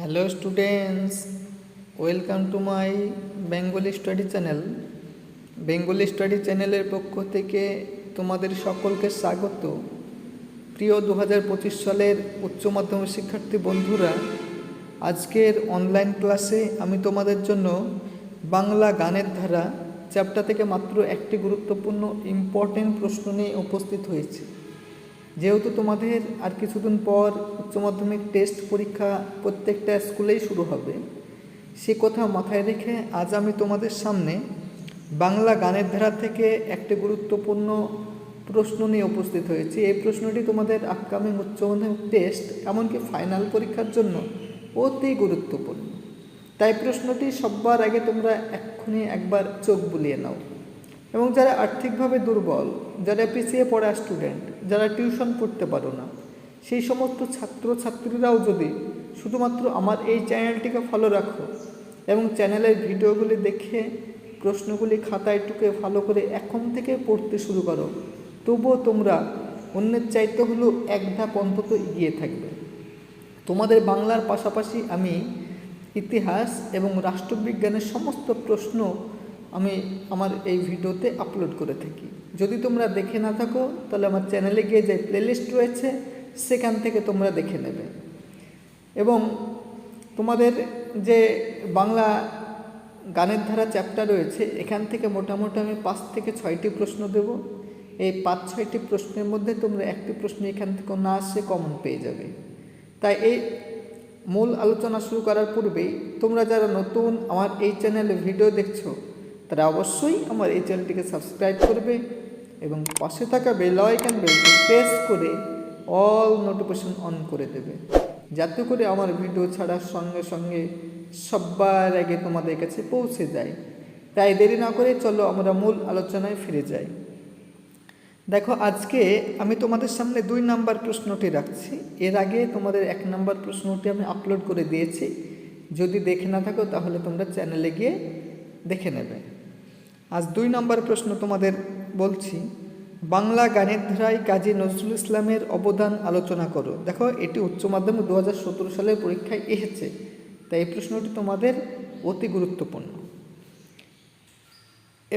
Hello students welcome to my Bengali study channel Bengali study চ্যানেলের পক্ষ থেকে তোমাদের সকলকে স্বাগত। প্রিয় দু পঁচিশ সালের উচ্চ মাধ্যমিক শিক্ষার্থী বন্ধুরা, আজকের অনলাইন ক্লাসে আমি তোমাদের জন্য বাংলা গানের ধারা চ্যাপ্টার থেকে মাত্র একটি গুরুত্বপূর্ণ ইম্পর্টেন্ট প্রশ্ন নিয়ে উপস্থিত হয়েছে। যেহেতু তোমাদের আর কিছুদিন পর উচ্চ মাধ্যমিক টেস্ট পরীক্ষা প্রত্যেকটা স্কুলেই শুরু হবে, সে কথা মাথায় রেখে আজ আমি তোমাদের সামনে বাংলা গানের ধারা থেকে একটি গুরুত্বপূর্ণ প্রশ্ন নিয়ে উপস্থিত হয়েছি। এই প্রশ্নটি তোমাদের আপকামিং উচ্চ মাধ্যমিক টেস্ট এমনকি ফাইনাল পরীক্ষার জন্য অতি গুরুত্বপূর্ণ। তাই প্রশ্নটি সবার আগে তোমরা এক্ষুনি একবার চোখ বুলিয়ে নাও। এবং যারা আর্থিকভাবে দুর্বল, যারা পিছিয়ে পড়া স্টুডেন্ট যারা টিউশন পড়তে পারো না, সেই সমস্ত ছাত্র ছাত্রীরাও যদি শুধুমাত্র আমার এই চ্যানেলটিকে ফলো রাখো এবং চ্যানেলের ভিডিওগুলি দেখে প্রশ্নগুলি খাতায় টুকে ভালো করে এখন থেকে পড়তে শুরু করো, তবুও তোমরা অন্যের চাইতে হলেও এক ধাপ অন্তত এগিয়ে থাকবে। তোমাদের বাংলার পাশাপাশি আমি ইতিহাস এবং রাষ্ট্রবিজ্ঞানের সমস্ত প্রশ্ন আমি আমার এই ভিডিওতে আপলোড করে থাকি। যদি তোমরা দেখে না থাকো, তাহলে আমার চ্যানেলে গিয়ে যে প্লেলিস্ট রয়েছে, সেখান থেকে তোমরা দেখে নেবে। এবং তোমাদের যে বাংলা গানের ধারা চ্যাপ্টার রয়েছে, এখান থেকে মোটামুটি আমি পাঁচ থেকে ছয়টি প্রশ্ন দেব। এই পাঁচ, ছয়টি প্রশ্নের মধ্যে তোমরা একটি প্রশ্ন এখান থেকে না আসে কমন পেয়ে যাবে। তাই এই মূল আলোচনা শুরু করার পূর্বেই তোমরা যারা নতুন আমার এই চ্যানেলে ভিডিও দেখছ তারা অবশ্যই আমার এই চ্যানেলটিকে সাবস্ক্রাইব করবে এবং পাশে থাকা বেল আইকন বেলটি প্রেস করে অল নোটিফিকেশন অন করে দেবে। যাতে করে আমার ভিডিও ছাড়ার সঙ্গে সঙ্গে সবার আগে তোমাদের কাছে পৌঁছে যায়। তাই দেরি না করে চলো আমরা মূল আলোচনায় ফিরে যাই। দেখো, আজকে আমি তোমাদের সামনে দুই নাম্বার প্রশ্নটি রাখছি। এর আগে তোমাদের এক নাম্বার প্রশ্নটি আমি আপলোড করে দিয়েছি। যদি দেখে না থাকো তাহলে তোমরা চ্যানেলে গিয়ে দেখে নেবে। আজ দুই নম্বর প্রশ্ন তোমাদের বলছি, বাংলা গানের ধারায় কাজী নজরুল ইসলামের অবদান আলোচনা করো। দেখো, এটি উচ্চ মাধ্যমিক দু হাজার সতেরো সালের পরীক্ষায় এসেছে, তাই এই প্রশ্নটি তোমাদের অতি গুরুত্বপূর্ণ।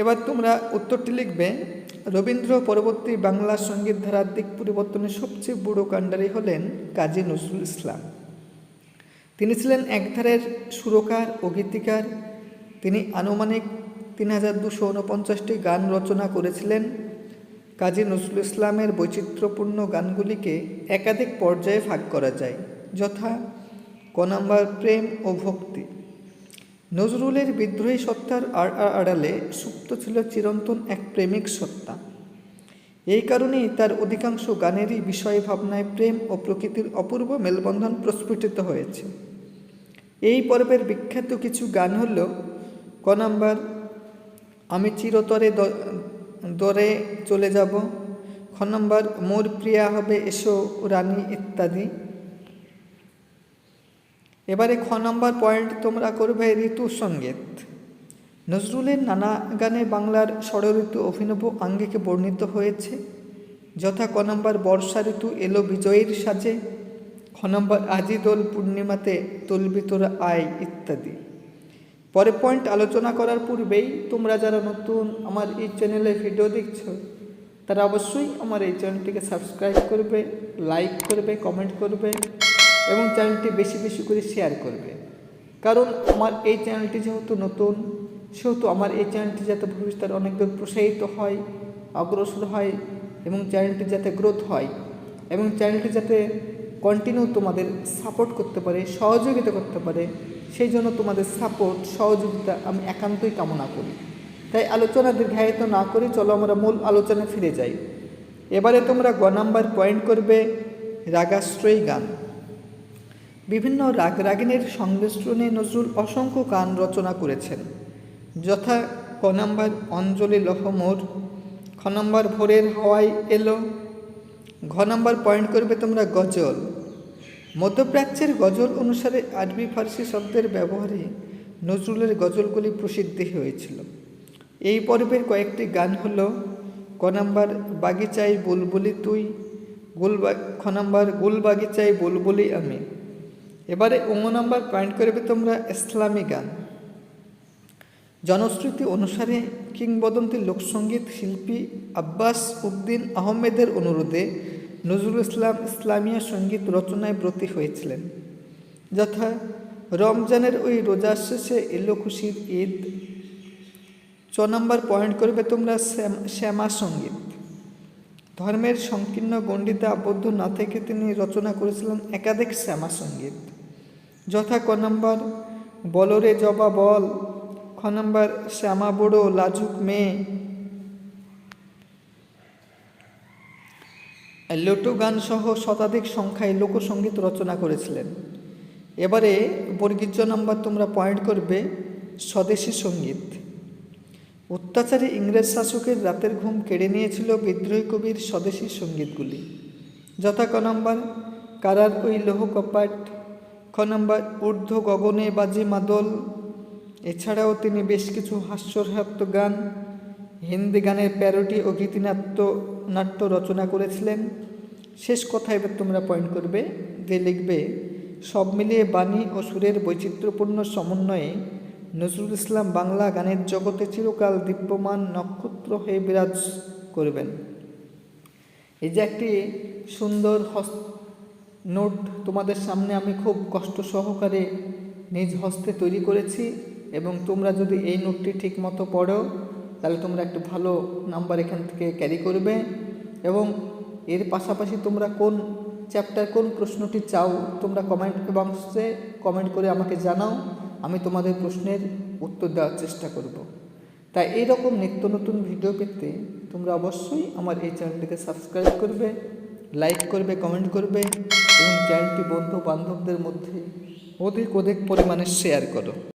এবার তোমরা উত্তরটি লিখবে, রবীন্দ্র পরবর্তী বাংলা সংগীত ধারার দিক পরিবর্তনের সবচেয়ে বুড়ো কাণ্ডারি হলেন কাজী নজরুল ইসলাম। তিনি ছিলেন একধারের সুরকার ও গীতিকার, তিনি আনুমানিক তিন হাজার দুশো উনপঞ্চাশটি গান রচনা করেছিলেন। কাজী নজরুল ইসলামের বৈচিত্র্যপূর্ণ গানগুলিকে একাধিক পর্যায়ে ভাগ করা যায়, যথা ক নম্বর প্রেম ও ভক্তি। নজরুলের বিদ্রোহী সত্তার আড়ালে সুপ্ত ছিল চিরন্তন এক প্রেমিক সত্তা। এই কারণেই তার অধিকাংশ গানেরই বিষয় ভাবনায় প্রেম ও প্রকৃতির অপূর্ব মেলবন্ধন প্রস্ফুটিত হয়েছে। এই পর্বের বিখ্যাত কিছু গান হল ক নাম্বার আমি চিরতরে দরে চলে যাব। খ নম্বর, মোর প্রিয়া হবে, এসো রানী ইত্যাদি। এবারে খ নম্বর পয়েন্ট তোমরা করবে ঋতু সংগীত। নজরুলের নানা গানে বাংলার ষড়ঋতু অভিনব আঙ্গিকে বর্ণিত হয়েছে। যথা ক নম্বর, বর্ষা ঋতু এলো বিজয়ীর সাজে। খ নম্বর আজি দোল পূর্ণিমাতে তলবি আয় ইত্যাদি। পরে পয়েন্ট আলোচনা করার পূর্বেই তোমরা যারা নতুন আমার এই চ্যানেলে ভিডিও দেখছ, তারা অবশ্যই আমার এই চ্যানেলটিকে সাবস্ক্রাইব করবে লাইক করবে কমেন্ট করবে এবং চ্যানেলটি বেশি বেশি করে শেয়ার করবে। কারণ আমার এই চ্যানেলটি যেহেতু নতুন, সেহেতু আমার এই চ্যানেলটি যাতে ভবিষ্যতে অনেক দূর প্রসারিত হয়, অগ্রসর হয় এবং চ্যানেলটি যাতে গ্রোথ হয় এবং চ্যানেলটি যাতে কন্টিনিউ তোমাদের সাপোর্ট করতে পারে, সহযোগিতা করতে পারে সেই জন্য তোমাদের সাপোর্ট সহযোগিতা আমি একান্তই কামনা করি। তাই আলোচনা দীর্ঘায়িত না করে চলো আমরা মূল আলোচনায় ফিরে যাই। এবারে তোমরা গ নাম্বার পয়েন্ট করবে, রাগাশ্রয়ী গান। বিভিন্ন রাগ রাগিনীর সংমিশ্রণে নজরুল অসংখ্য গান রচনা করেছেন। যথা ক নাম্বার অঞ্জলি লহমোর খ নম্বর ভোরের হাওয়াই এলো। ঘ নম্বর পয়েন্ট করবে তোমরা গজল। মধ্যপ্রাচ্যের গজল অনুসারে আরবি ফার্সি শব্দের ব্যবহারে নজরুলের গজলগুলি প্রসিদ্ধি হয়েছিল। এই পর্বের কয়েকটি গান হল, ক নাম্বার বাগিচাই বুলবুলি তুই, গুল খ নাম্বার গুল বাগিচাই বুলবুলি আমি। এবারে অঙ্গ নাম্বার পয়েন্ট করবে তোমরা ইসলামী গান। জনশ্রুতি অনুসারে কিংবদন্তি লোকসঙ্গীত শিল্পী আব্বাস উদ্দিন আহমেদের অনুরোধে নজরুল ইসলাম ইসলামীয় সংগীত রচনায় ব্রতী হয়েছিলেন। যথা রমজানের ওই রোজার শেষে এলো খুশির ঈদ। ছ নম্বর পয়েন্ট করবে তোমরা শ্যাম- সংগীত। ধর্মের সংকীর্ণ গণ্ডিতে আবদ্ধ না থেকে তিনি রচনা করেছিলেন একাধিক শ্যামা সংগীত। যথা ক নম্বর, বলরে জবা বল। খ নম্বর, শ্যামা বড়ো লাজুক মেয়ে। লোটো গান সহ শতাধিক সংখ্যায় লোকসঙ্গীত রচনা করেছিলেন। এবারে বর্গীর্য নাম্বার তোমরা পয়েন্ট করবে, স্বদেশী সংগীত অত্যাচারী ইংরেজ শাসকের রাতের ঘুম কেড়ে নিয়েছিল বিদ্রোহী কবির স্বদেশী সঙ্গীতগুলি যথা ক নম্বর, কারার ওই লৌহ কপাট, খ নম্বর, ঊর্ধ্ব গগনে বাজি মাদল, এছাড়াও তিনি বেশ কিছু হাস্যরসাত্ম গান, হিন্দি গানের প্যারোটি ও গীতিনাট্য নাট্য রচনা করেছিলেন। শেষ কথা এবার তোমরা পয়েন্ট করবে যে লিখবে, সব মিলিয়ে বাণী ও সুরের বৈচিত্র্যপূর্ণ সমন্বয়ে নজরুল ইসলাম বাংলা গানের জগতে চিরকাল দীপ্যমান নক্ষত্র হয়ে বিরাজ করবেন। এই যে একটি সুন্দর হস্ত নোট তোমাদের সামনে আমি খুব কষ্ট সহকারে নিজ হস্তে তৈরি করেছি এবং তোমরা যদি এই নোটটি ঠিক মতো পড়ো তাহলে তোমরা একটু ভালো নাম্বার এখান থেকে ক্যারি করবে এবং এর পাশাপাশি তোমরা কোন চ্যাপ্টার কোন প্রশ্নটি চাও তোমরা কমেন্ট বক্সে কমেন্ট করে আমাকে জানাও, আমি তোমাদের প্রশ্নের উত্তর দেওয়ার চেষ্টা করব। তাই এইরকম নিত্য নতুন ভিডিও পেতে তোমরা অবশ্যই আমার এই চ্যানেলটিকে সাবস্ক্রাইব করবে লাইক করবে কমেন্ট করবে এবং চ্যানেলটি বন্ধু বান্ধবদের মধ্যে অধিক অধিক পরিমাণে শেয়ার করো।